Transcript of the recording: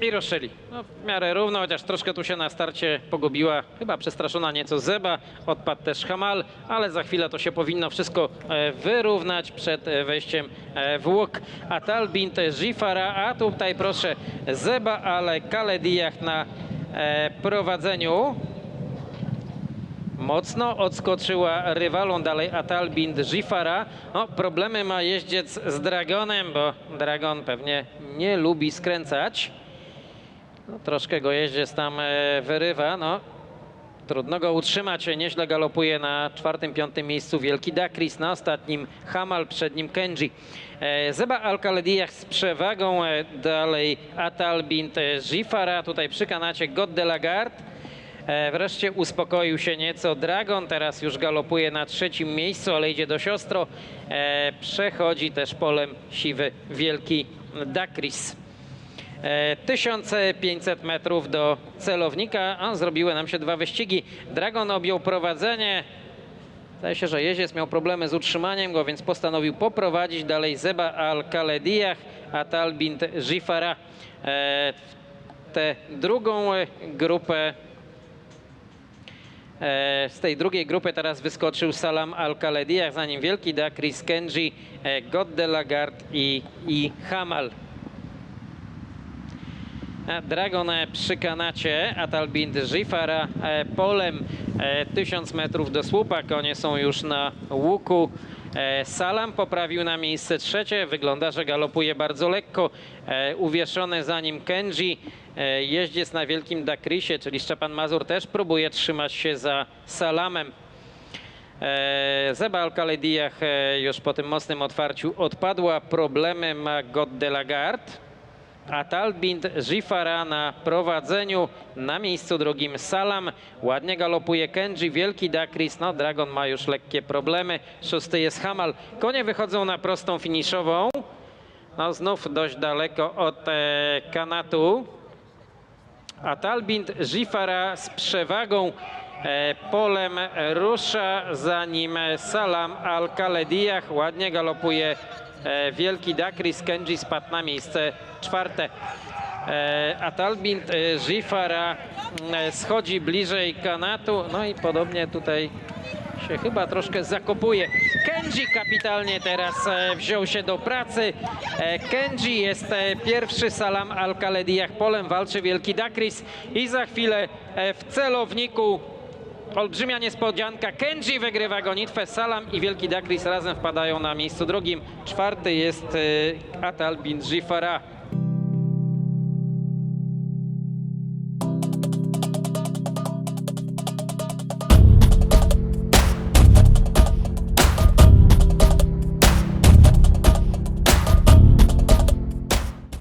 i ruszyli. No, w miarę równo, chociaż troszkę tu się na starcie pogubiła. Chyba przestraszona nieco Zeba, odpadł też Hamal, ale za chwilę to się powinno wszystko e, wyrównać przed e, wejściem w łuk. Atalbint, Żifara, a tutaj proszę Zeba, ale Kaledijach na e, prowadzeniu. Mocno odskoczyła rywalą dalej Atalbind Żifara. No, problemy ma jeździec z Dragonem, bo Dragon pewnie nie lubi skręcać. No, troszkę go jeździec tam e, wyrywa. No, trudno go utrzymać. Nieźle galopuje na czwartym, piątym miejscu Wielki Dakris. Na ostatnim Hamal, przed nim Kenji. E, Zeba Alkaledijach z przewagą. E, dalej Atalbind e, Żifara. Tutaj przy kanacie God de Lagarde. E, Wreszcie uspokoił się nieco Dragon, teraz już galopuje na trzecim miejscu, ale idzie do siostro. Przechodzi też polem siwy Wielki Dakris. E, 1500 metrów do celownika, a zrobiły nam się dwa wyścigi. Dragon objął prowadzenie. Zdaje się, że jeździec miał problemy z utrzymaniem go, więc postanowił poprowadzić dalej Zeba Al-Kaledijach, a Talbint Żifara. E, tę drugą e, grupę E, Z tej drugiej grupy teraz wyskoczył Salam Al-Kaledijach, za nim Wielki Dakris, Kenji, e, God de Lagarde i, i Hamal. Dragon e, przy kanacie, Atalbind Żifara e, polem e, 1000 metrów do słupa, konie są już na łuku. E, Salam poprawił na miejsce trzecie, wygląda, że galopuje bardzo lekko. E, Uwieszony za nim Kenji, e, jeździec na Wielkim Dakrisie, czyli Szczepan Mazur też próbuje trzymać się za Salamem. E, Zeba Alkaledijach e, już po tym mocnym otwarciu odpadła. Problemy ma God de Lagarde. A Talbind Żifara na prowadzeniu na miejscu drugim Salam. Ładnie galopuje Kenji, Wielki Dakris. No, Dragon ma już lekkie problemy. Szósty jest Hamal. Konie wychodzą na prostą finiszową. No, znów dość daleko od e, kanatu. A Talbind Żifara z przewagą e, polem rusza, za nim Salam Al-Kaledijach. Ładnie galopuje Wielki Dakris. Kenji spadł na miejsce czwarte. E, A Talbind e, Żifara e, schodzi bliżej kanatu. No i podobnie tutaj się chyba troszkę zakopuje. Kenji kapitalnie teraz e, wziął się do pracy. E, Kenji jest e, pierwszy Salam Al-Kaledijach polem, walczy Wielki Dakris i za chwilę e, w celowniku olbrzymia niespodzianka. Kenji wygrywa gonitwę, Salam i Wielki Dakris razem wpadają na miejscu drugim. Czwarty jest e, Atal bin Żifara.